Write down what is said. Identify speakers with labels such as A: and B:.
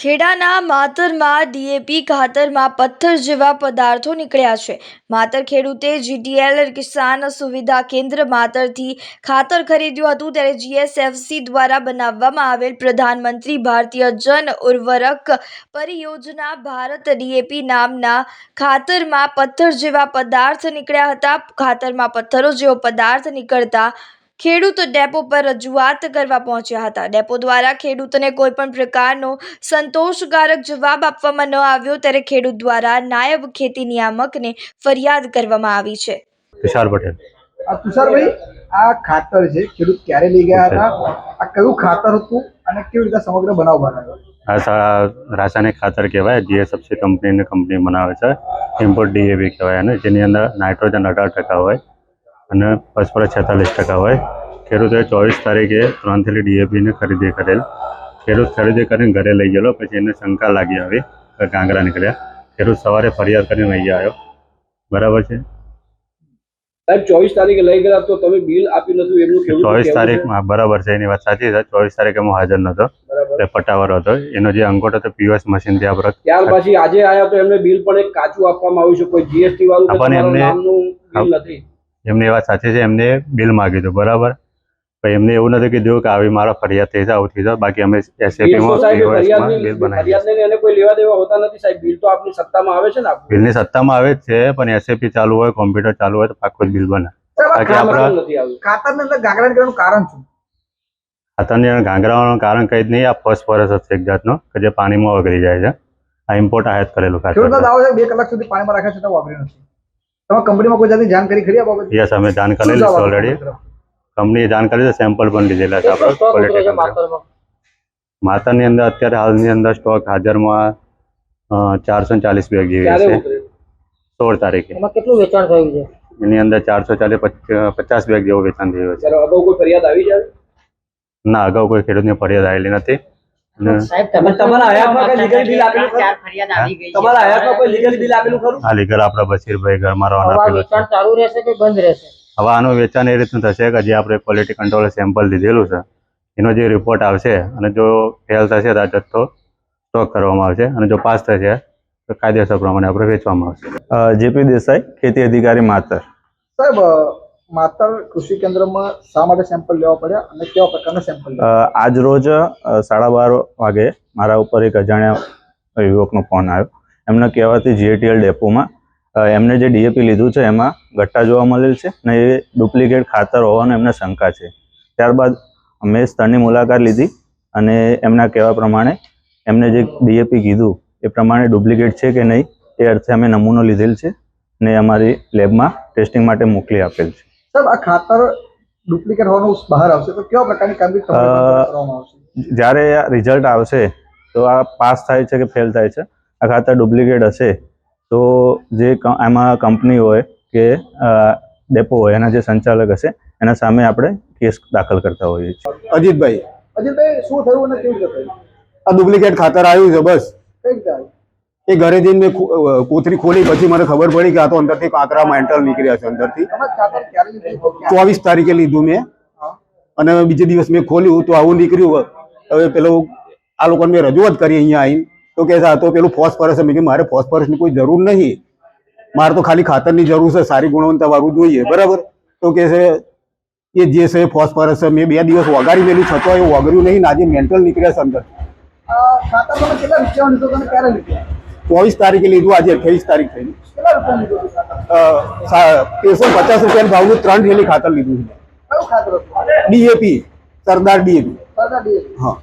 A: ખેડાના માતરમાં DAP ખાતરમાં પથ્થર જેવા પદાર્થો નીકળ્યા છે. માતર ખેડૂતે જીટીએલ કિસાન સુવિધા કેન્દ્ર માતરથી ખાતર ખરીદ્યું હતું ત્યારે જીએસએફસી દ્વારા બનાવવામાં આવેલ પ્રધાનમંત્રી ભારતીય જન ઉર્વરક પરિયોજના ભારત ડીએપી નામના ખાતરમાં પથ્થર જેવા પદાર્થ નીકળ્યા હતા. ખાતરમાં પથ્થરો જેવો પદાર્થ નીકળતા ખેડૂત ડેપો પર રજૂઆત કરવા પહોંચ્યા હતા. ડેપો દ્વારા ખેડૂતને કોઈ પણ પ્રકારનો સંતોષકારક જવાબ આપવામાં ન આવ્યો ત્યારે ખેડૂત દ્વારા નાયબ ખેતી નિયામકને ફરિયાદ કરવામાં આવી છે.
B: તુષાર પટેલ.
C: તુષારભાઈ આ ખાતર છે ખેડૂત ક્યારે લઈ ગયા હતા? આ કયું ખાતર હતું અને કેવી રીતે સમગ્ર બનાવ બનાવ્યો?
B: આ રાસાયણિક ખાતર કહેવાય જે કંપનીની કંપની બનાવે છે. ઇમ્પોર્ટ ડીએબી કહેવાય અને જેની અંદર નાઇટ્રોજન અઢાર ટકા હોય. અને પચપરા છેતાલીસ ટકા હોય. ખેડૂતોએ ચોવીસ તારીખે ત્રણ થેલી ડીએપીને ખરીદી કરેલ. ખેડૂત ખરીદી કરીને ઘરે લઈ ગયેલો પછી એને શંકા લાગી આવી કે ગાંગરા નીકળ્યા. ખેડૂત સવારે ફરિયાદ કરીને અહીંયા આવ્યો. બરાબર છે?
D: સાહેબ ચોવીસ તારીખે લઈ ગયા તો તમે બિલ આપ્યું નતું એમનું
B: ચોવીસ તારીખમાં બરાબર છે એની વાત સાચી છે. ચોવીસ તારીખે હું હાજર નહોતો.
D: બરાબર.
B: એ પટાવાર હતો. એનો જે અંકોટ હતો પીઓએસ મશીનથી આપણે
D: ત્યાર પછી આજે આવ્યા તો એમને બિલ પણ એક કાચું આપવામાં આવ્યું છે. કોઈ જીએસટી વાળું
B: પણ એમને-
D: બિલ નથી.
B: એમની વાત સાચી છે એમને બિલ માગ્યું હતું બરાબર? પણ એમને એવું નથી કીધું કે આવી મારા ફરિયાદ થઈ જાવ આવું થઈ જાવ બાકી અમે એસએપીમાં બિલ બનાવી
D: કોઈ લેવા દેવા હોતા નથી સાહેબ બિલ તો આપની સત્તામાં આવે છે ને
B: બિલની સત્તામાં આવે જ છે પણ એસએપી ચાલુ હોય કોમ્પ્યુટર ચાલુ હોય તો પાકું જ બિલ બને. બાકી આપણા
C: ખાતરની અંદર ગાંગરા નીકળવાનું કારણ શું?
B: ખાતરની ગાંગરાવાનું કારણ કંઈ જ નહીં આ ફોસ્ફરસ જ હશે એક જાતનો કે જે પાણીમાં ઓગળી જાય છે. આ ઇમ્પોર્ટ આયાત કરેલું ખાતર
C: બે કલાક સુધી પાણીમાં રાખે છે તો ઓગળી નથી. તમે કંપનીમાં કોઈ જાતની જાણકારી ખરી આ બાબતે?
B: યસ અમે જાણ
C: શું
B: કરેલી
C: જવાબ
B: છે
C: આપો?
B: ઓલરેડી
C: મિત્રો?
B: કંપનીએ જાણ કરી છે સેમ્પલ પણ લીધેલા છે આપણે quality control. માતાની અંદર અત્યારે હાલની અંદર સ્ટોક હાજરમાં ચારસો ચાલીસ બેગ જેવી
D: ક્યારે
B: છે.
D: ઉતરે?
B: સોળ તારીખે.
E: એમાં કેટલું વેચાણ થયું છે?
B: એની અંદર ચારસો ચાલીસ પચાસ બેગ જેવું વેચાણ થયું છે.
D: ત્યારે અગાઉ કોઈ ફરિયાદ આવી છે?
B: ના અગાઉ કોઈ ખેડૂતની ફરિયાદ આવેલી નથી.
E: હવે
B: રવાના
E: આ
B: આપેલું છે.
E: વેચાણ ચાલુ રહેશે કે બંધ રહેશે?
B: હવે આનું વેચાણ એ રીતનું થશે કે જે આપણે ક્વોલિટી કંટ્રોલ સેમ્પલ લીધેલું છે એનો જે રિપોર્ટ આવશે અને જો ફેલ થશે તો આ જથ્થો સ્ટોક કરવામાં આવશે અને જો પાસ થશે તો કાયદેસર પ્રમાણે આપણે વેચવામાં આવશે.
F: જેપી દેસાઈ ખેતી અધિકારી માતર.
C: સાહેબ માતર કૃષિ કેન્દ્રમાં શા માટે સેમ્પલ લેવા પડ્યા અને કેવા પ્રકારના સેમ્પલ
F: આજ રોજ સાડા બાર વાગે મારા ઉપર એક અજાણ્યા યુવકનો ફોન આવ્યો. એમને કહેવાથી જીએટીએલ ડેપોમાં એમને જે ડીએપી લીધું છે એમાં ગટ્ટા જોવા મળેલ છે ને એ ડુપ્લિકેટ ખાતર હોવાનો એમને શંકા છે. ત્યારબાદ અમે સ્થળની મુલાકાત લીધી અને એમના કહેવા પ્રમાણે એમને જે ડીએપી કીધું એ પ્રમાણે ડુપ્લિકેટ છે કે નહીં એ અર્થે અમે નમૂનો લીધેલ છે ને અમારી લેબમાં ટેસ્ટિંગ માટે મોકલી આપેલ છે.
C: સાહેબ આ ખાતર ડુપ્લિકેટ હોવાનું બહાર આવશે. તો કેવા પ્રકારની કામગીરી કરવામાં આવશે?
F: જ્યારે આ રિઝલ્ટ આવશે તો આ પાસ થાય છે કે ફેલ થાય છે? આ ખાતર ડુપ્લિકેટ હશે તો જે ક- આમાં કંપની હોય કે ડેપો હોય એના જે સંચાલક હશે એના સામે આપણે કેસ દાખલ કરતા હોઈએ છીએ.
G: અજીતભાઈ
C: અજીતભાઈ શું થયું અને કેવી રીતે થયું?
G: આ ડુપ્લિકેટ ખાતર આવ્યું છે બસ. એ ઘરે જઈને મેં કોથરી ખોલી પછી મને ખબર પડી કે આ તો અંદરથી કાંકરા મેન્ટલ નીકળ્યા છે અંદરથી? ચોવીસ તારીખે લીધું મેં. અને બીજે દિવસ મેં ખોલ્યું તો આવું નીકળ્યું. હવે પેલો આ લોકોને મેં રજૂઆત કરી અહીંયા આવીને. તો કે આ તો પેલું ફોસ્ફરસ મેં કીધું મારે ફોસ્ફરસની કોઈ જરૂર નહીં. મારે તો ખાલી ખાતરની જરૂર છે સારી ગુણવત્તા વાળું જોઈએ. બરાબર? તો કે છે એ જે છે ફોસ્ફરસ છે. મેં બે દિવસ વગાડી મેલું છતાં એ વગર્યું નહીં ને આજે મેન્ટલ નીકળ્યા છે અંદર. ચોવીસ તારીખે લીધું આજે અઠ્યાવીસ તારીખ થઈ. તેરસો પચાસ રૂપિયાના ભાવનું ત્રણ થેલી ખાતર લીધું છે. ડીએપી. સરદાર ડીએપી. હા.